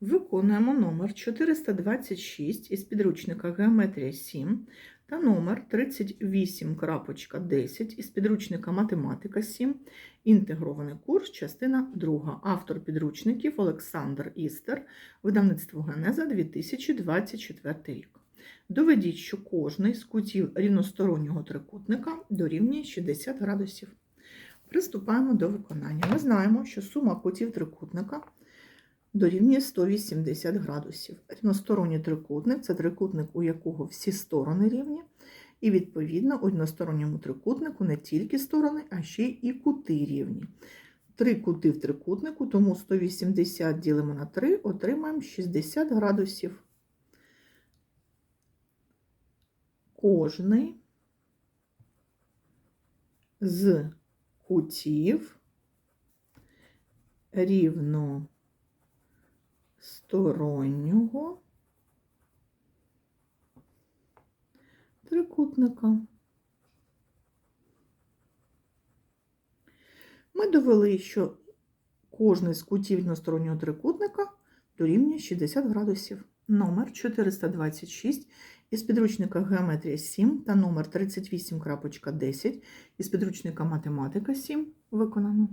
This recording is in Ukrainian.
Виконуємо номер 426 із підручника Геометрія 7 та номер 38.10 із підручника Математика 7, інтегрований курс, частина 2. Автор підручників Олександр Істер, видавництво Генеза 2024 рік. Доведіть, що кожний з кутів рівностороннього трикутника дорівнює 60 градусів. Приступаємо до виконання. Ми знаємо, що сума кутів трикутника дорівнює 180 градусів. Рівносторонній трикутник це трикутник, у якого всі сторони рівні, і, відповідно, у рівносторонньому трикутнику не тільки сторони, а ще і кути рівні. Три кути в трикутнику, тому 180 ділимо на 3, отримаємо 60 градусів. Кожний з кутів рівностороннього трикутника. Ми довели, що кожний з кутів рівностороннього трикутника дорівнює 60 градусів. Номер 426 із підручника Геометрія 7 та номер 38.10 із підручника Математика 7 виконано.